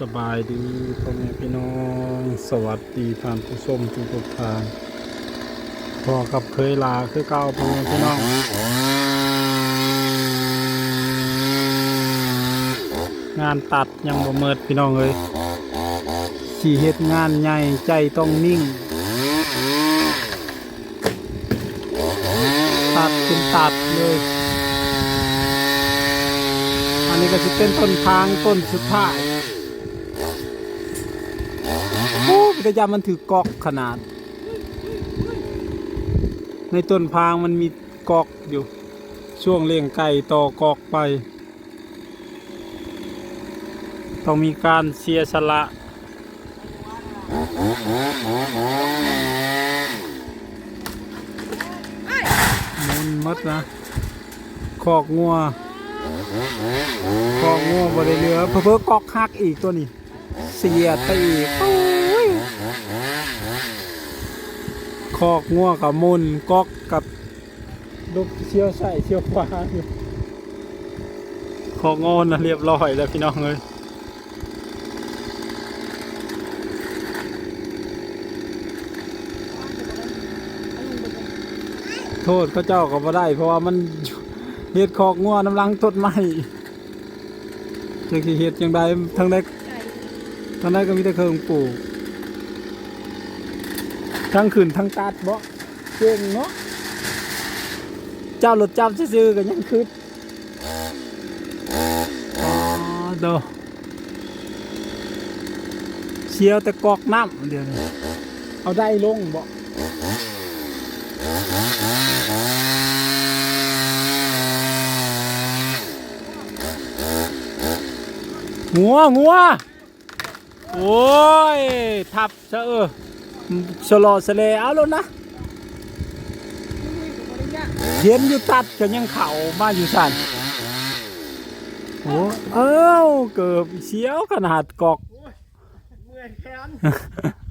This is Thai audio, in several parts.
สบายดีพ่อแม่พี่น้อง สวัสดีท่านผู้ชมทุกทุกท่านพอกับเคยลาคือเก่าพ่อแม่พี่น้องงานตัดยังบ่เมิดพี่น้องเลยสีเฮ็ดงานใหญ่ใจต้องนิ่ง ตัดเป็นตัดเลยอันนี้ก็จะเป็นต้นทางต้นสุดท้าย โอ้พิทยามันถือกอกขนาด ในต้นพางมันมีกอกอยู่ ช่วงเลี้ยงไก่ต่อกอกไป ต้องมีการเสียสละมุนมัดนะคอกงัวกอกงัวบริเรือเพื่อเพื่อกอกหักอีกตัวนี้ เสียตีโอ้ย คอกงัวกับมุนกอกกับลูกเชี่ยวใส่เชี่ยวขวาอยู่คอกงอนนะเรียบร้อยแล้วพี่น้องเลยโทษเขาเจ้าก็บ่ได้ เพราะว่ามันเฮ็ดคอกงัวน้ำลังต้นไม้จังสิเฮ็ดจังใดทั้งใดทั้งใดก็มีแต่เครื่องปลูก ทั้งขึ้นทั้งตัดบ่เก่งเนาะเจ้ารถจับซื่อๆก็ยังคืดอ๋อโดเชียวแต่กอกน้ำเดี๋ยวนี้เอาได้ลงบ่งัวงัวโอ้ย ทับซะเออ สโลอสเลเอาแล้วนะเห็นอยู่ตัดกันยังเข่ามาอยู่สันโอ้เอ้าเกือบเสียวขนาดกอกเมื่อยแขน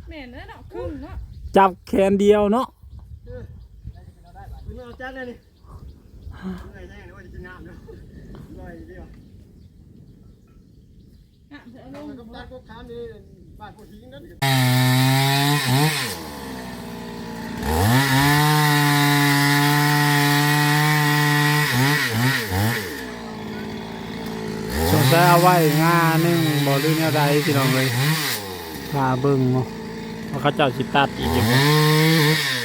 แม่นเนาะครึ่งเนาะจับแขนเดียวเนาะมึงเอาจัดเลยนี่เมื่อยแน่เลยว่าจะกินน้ำเนาะเมื่อยเดียวอะเดี๋ยวเอาลเอาง สงสัยเอาไว้งาหนึ่งบ่ลืมแนวใดพี่น้องเลยพาเบิ่งเนาะว่าเขาเจ้าสิตัดอีกอยู่บ่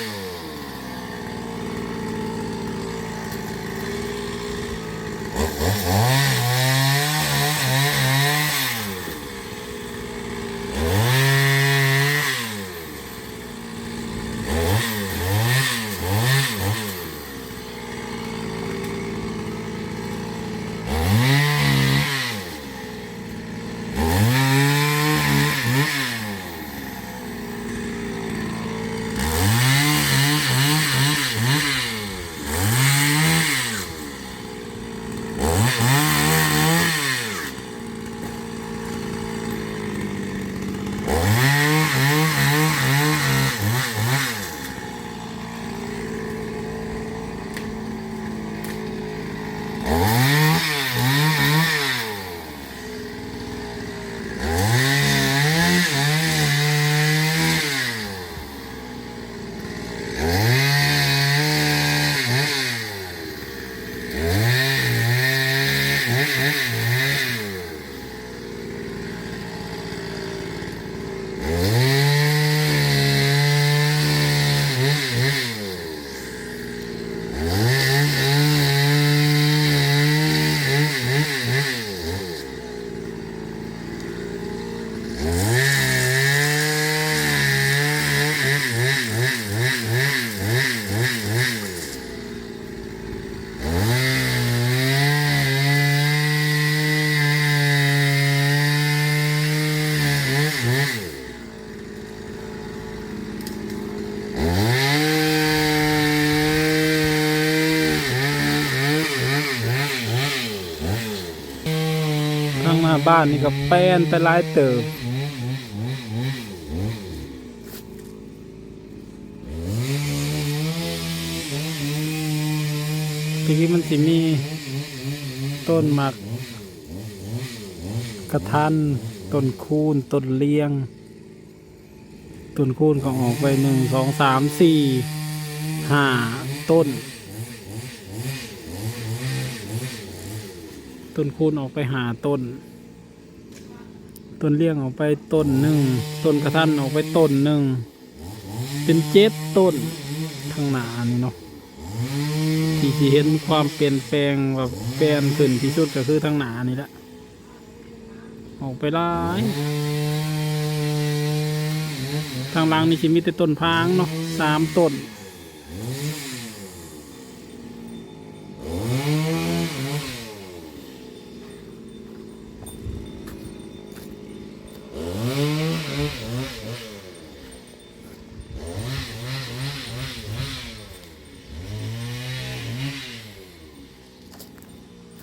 Oh. ข้างหน้าบ้านนี่ก็แป้นแต่ลายเติบทีนี้มันสิมีต้นหมัก กระทันต้นคูนต้นเลียง ต้นคูนก็ออกไปหนึ่งสองสามสี่ห้าต้น ต้นคูนออกไปหาต้น ต้นเลี้ยงออกไปต้นหนึ่งต้นกระทันออกไปต้นหนึ่งเป็นเจ็ดต้นทางหนานี่เนาะที่สิเห็นความเปลี่ยนแปลงแบบแปลนขึ้นที่สุดก็คือทางหนานี่แหละออกไปหลายทางหลังนี่สิมีแต่ต้นพางเนาะสามต้น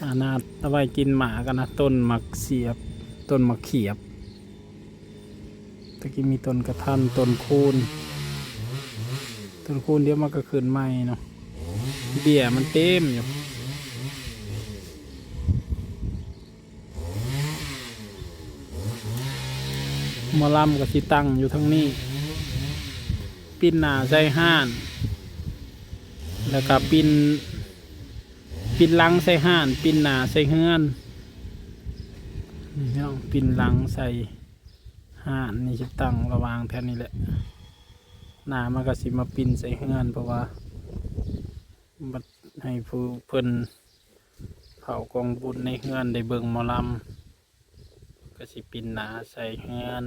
อานาดเอา ไว้กินหมากันนะต้นหมักเสียบ ต้นหมักเขียบตะกี้มีต้นกระทันต้นคูนต้นคูนเดี๋ยวมันก็ขึ้นใหม่เนาะเบี้ยมันเต็มอยู่มอลำกับสิตังอยู่ทั้งนี้ ปิ้นหนาใส่ห้าน แล้วก็ปิ้น ปินหลังใส่ห่าน ปินหนาใส่เฮือนนี่เนาะปินหลังใส่ห่านนี่จะตั้งระวางแทนนี่แหละหนามันก็สิมาปินใส่เฮือนเพราะว่าบัดให้ผู้เพิ่นเผากองบุญในเฮือนได้เบิ่งมอลำก็สิปินหนาใส่เฮือน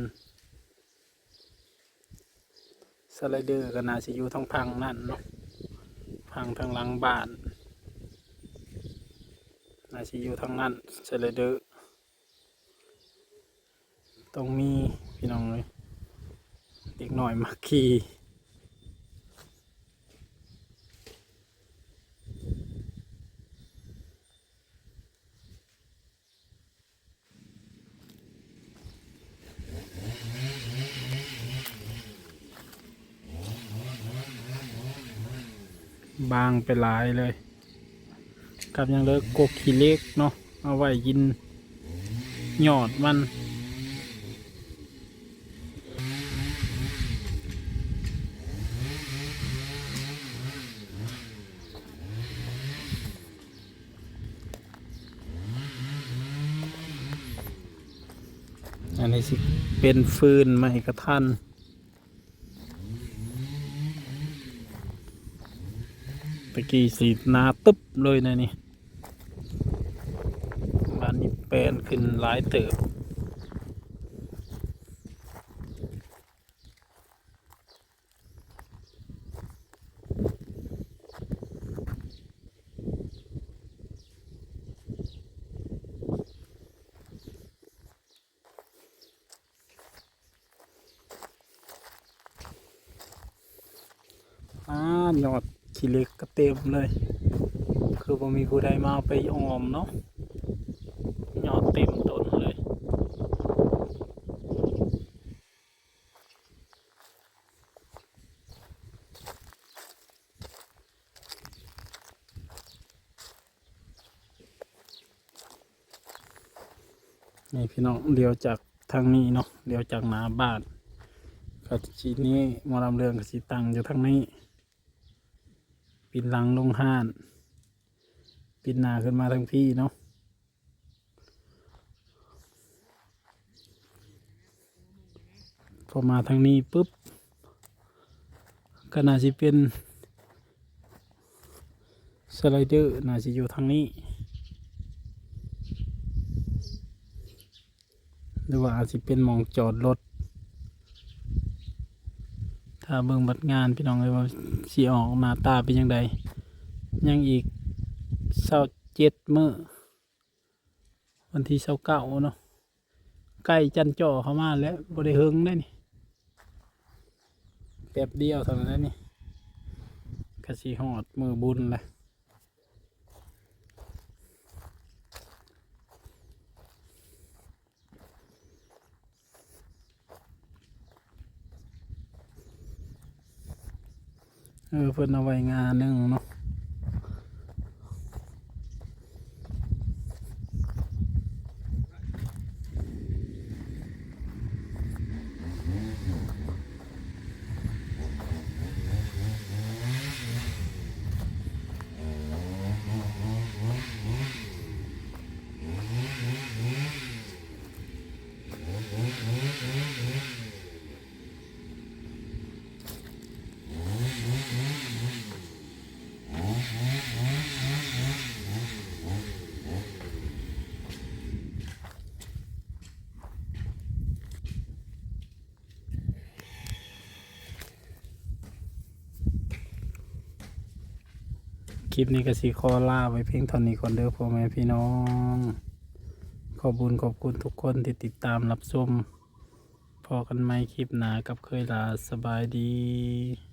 สไลเดอร์ก็น่าสิอยู่ทั้งพังนั่นเนาะพังทางหลังบ้าน น่าจะอยู่ทางนั้นเซเลเดอร์ต้องมีพี่น้องเลยเด็กหน่อยมาขี่บางไปหลายเลย กับยังเลิกกกขี้เล็กเนาะเอาไว้ยินหยอดมันอันนี้สิ เป็นฟืนไม้กระทันตะกี้สีนาตึ๊บเลยนะนี่ แปลนขึ้นหลายเติบอ่ายอดขี้เล็กก็เต็มเลย คือบ่มีผู้ใดมาเอาไปออมเนาะยอดเต็มต้นเลย นี่พี่น้องเลี้ยวจากทางนี้เนาะเลี้ยวจากหน้าบ้านก็ชีนี้มอลำเรืองก็สีตังอยู่ทางนี้ปินหลังลงห้านปินหน้าขึ้นมาทางพี่เนาะพอมาทางนี้ปุ๊บก็น่าจะเป็นสไลเดอร์น่าจะอยู่ทางนี้ หรือว่าอาจจะเป็นมองจอดรถ ถ้าเบิ่งบัดงานพี่น้องเลยว่าสีออกหน้าตาเป็นยังไงยังอีกเศร้าเจ็ดมื้อวันที่เศร้าเก้าเนาะใกล้จันจ่อเข้ามาแล้วบริเฮงได้นี่แป๊บเดียวเท่านั้นนี่กระสีหอดมือบุญเลย เออเพิ่นเอาไว้งานหนึงเนาะ คลิปนี้ก็สิขอล่าไว้เพียงเท่านี้ก่อนเด้อพ่อแม่พี่น้อง ขอบุญขอบคุณทุกคนที่ติดตามรับชมพอกันไหมคลิปหนากับเคยลาสบายดี